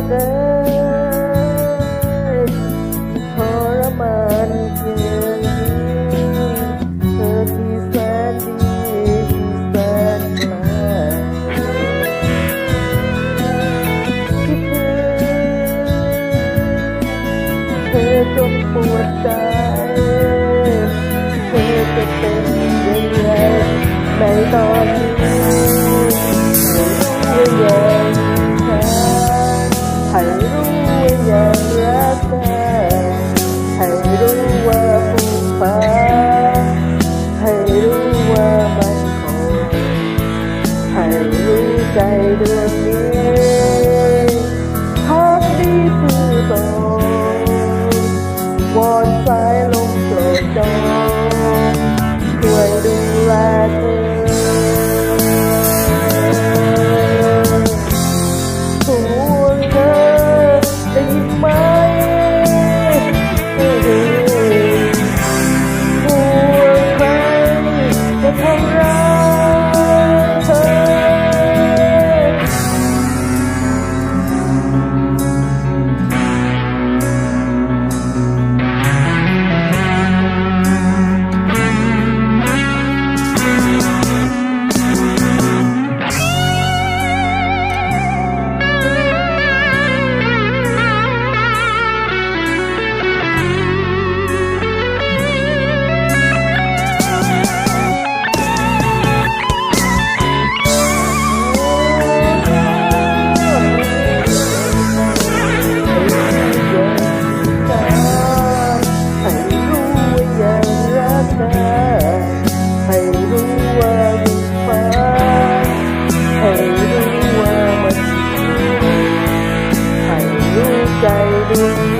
รักเอ้ทรมานเพียงนี้เธอที่แสนดีที่แสนไกลคิดถึงเธอจนปวดใจ one Thank you.